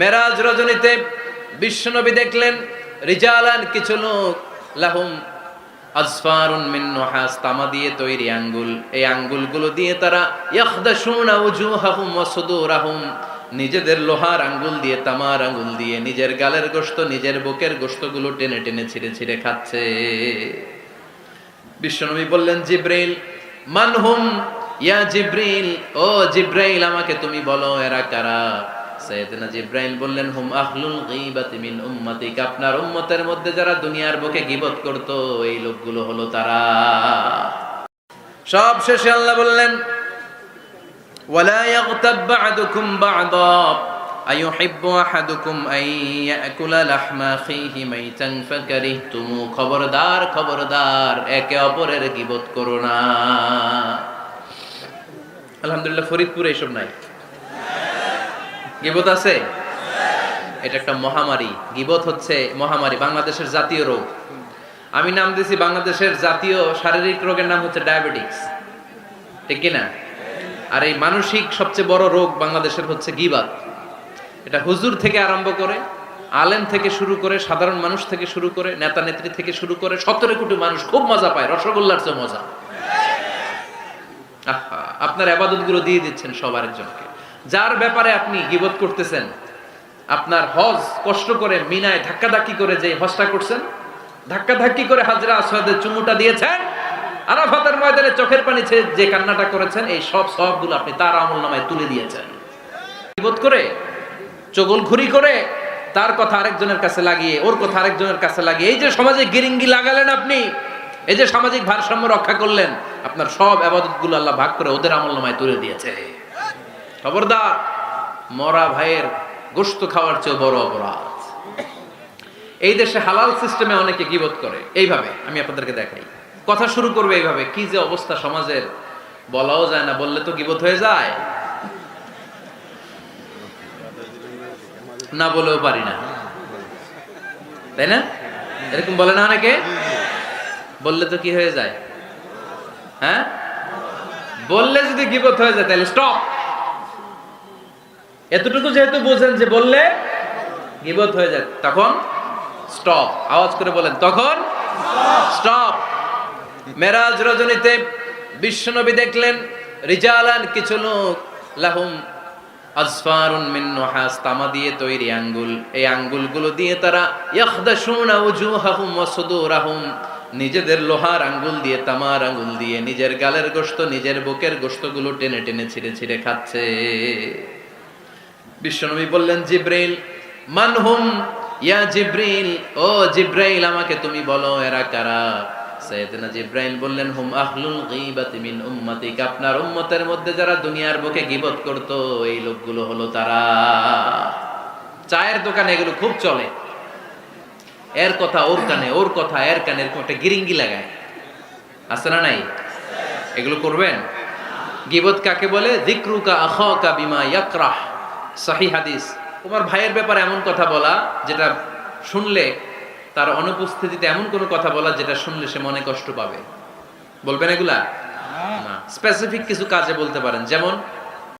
মেরাজ রজনীতে বিশ্বনবী দেখলেন, রিজালান কিছু লোক, লাহুম মিন নুহাস, তামা দিয়ে তৈরি আঙ্গুল। এই আঙ্গুলগুলো দিয়ে তারা ইয়াখদাশুনা ওয়া নিজেদের লোহার আঙ্গুল দিয়ে, তামার আঙ্গুল দিয়ে, নিজের গালের গোশত, নিজের বুকের গোশতগুলো টেনে টেনে ছিঁড়ে ছিঁড়ে খাচ্ছে। বিশ্বনবী বললেন, জিব্রাইল মানহুম ইয়া জিব্রাইল, ও জিব্রাইল, আমাকে তুমি বলো, এরা কারা? আপনার উম্মতের মধ্যে যারা দুনিয়ার বুকে করত, এই লোকগুলো হলো তারা। সব শেষে আল্লাহ বললেন খবরদার খবরদার, একে অপরের গীবত করো না। আলহামদুলিল্লাহ, ফরিদপুরে এইসব নাই। গিবত আছে? এটা একটা মহামারী। গিবত হচ্ছে মহামারী, বাংলাদেশের জাতীয় রোগ। আমি নাম দিয়েছি বাংলাদেশের জাতীয় শারীরিক রোগের নাম হচ্ছে ডায়াবেটিক্স ঠিক কিনা? আর এই মানসিক সবচেয়ে বড় রোগ বাংলাদেশের হচ্ছে গিবাত। এটা হুজুর থেকে আরম্ভ করে, আলেম থেকে শুরু করে, সাধারণ মানুষ থেকে শুরু করে, নেতা নেত্রী থেকে শুরু করে, সতেরো কোটি মানুষ খুব মজা পায়, রসগোল্লার চেয়ে মজা। আপনার আবাদতগুলো দিয়ে দিচ্ছেন সবার একজনকে যার ব্যাপারে আপনি গিবত করতেছেন, আপনার হজ কষ্ট করে মিনায় ধাক্কাধাক্কি করে যে হজটা করছেন, ধাক্কাধাক্কি করে হাজরা আসওয়াদের চুমুটা দিয়েছেন, আরাফাতের ময়দানে চোখের পানি যে কান্নাটা করেছেন, এই সব সবগুলো আপনি তার আমল নামায় তুলে দিয়েছেন। গিবত করে, চগল ঘুরি করে তার কথা আরেকজনের কাছে লাগিয়ে, ওর কথা আরেকজনের কাছে লাগিয়ে, এই যে সমাজে গিরিঙ্গি লাগালেন আপনি, এই যে সামাজিক ভারসাম্য রক্ষা করলেন, আপনার সব আবাদতগুলো আল্লাহ ভাগ করে ওদের আমল নামায় তুলে দিয়েছে। খবরদার, মরা ভাইয়ের গোস্ত খাওয়ার চেয়ে বড় অপরাধ। এই দেশে হালাল সিস্টেমে অনেকে গিবত করে। এইভাবে আমি আপনাদেরকে দেখাই। কথা শুরু করবে এইভাবে, কি যে অবস্থা সমাজের বলাও যায় না, বললে তো গিবত হয়ে যায়। না বলেও পারি না। তাই না? এরকম বলে না অনেকে? বললে তো কি হয়ে যায়? হ্যাঁ? বললে যদি গিবত হয়ে যায়, তাহলে স্টপ এতটুকু যেহেতু বুঝেন যে বললে গিবত হয়ে যায়, তখন স্টপ আওয়াজ করে বলেন, তখন স্টপ মেরাজ রজনীতে বিশ্বনবী দেখলেন, রিজালান কিছু লোক, লাহুম আজফারুন মিন নুহাস, তামা দিয়ে তৈরি আঙ্গুল। এই আঙ্গুলগুলো দিয়ে তারা ইয়াখদাশুনা উজুহাহুম ওয়া সুদুরাহুম, নিজেদের লোহার আঙ্গুল দিয়ে, তামার আঙ্গুল দিয়ে, নিজের গালের গোশত, নিজের বুকের গোশতগুলো টেনে টেনে ছিঁড়ে ছিঁড়ে খাচ্ছে। বিশ্বনবী বললেন, জিব্রাইল, মানহুম, ইয়া জিব্রাইল, ও জিব্রাইল, আমাকে তুমি বলো, এরা কারা? সাইয়েদনা জিব্রাইল বললেন, হুম আহলুল গীবাতি মিন উম্মাতিক, আপনার উম্মতের মধ্যে যারা দুনিয়ার বুকে গীবত করত, এই লোকগুলো হলো তারা। চায়ের দোকানে এগুলো খুব চলে। এর কথা ওর কানে, ওর কথা এর কানে, এরকম একটা গিরিঙ্গি লাগায়। আছে না নাই? এগুলো করবেন? গিবত কাকে বলে? যিকরুকা আখাকা বিমা ইয়াকরাহ। সহি হাদিস। তোমার ভাইয়ের ব্যাপারে এমন কথা বলা যেটা শুনলে তার অনুপস্থিতিতে এমন কোনো কথা বলা যেটা শুনলে সে মনে কষ্ট পাবে। বলবেন এগুলা? না। স্পেসিফিক কিছু কাজে বলতে পারেন। যেমন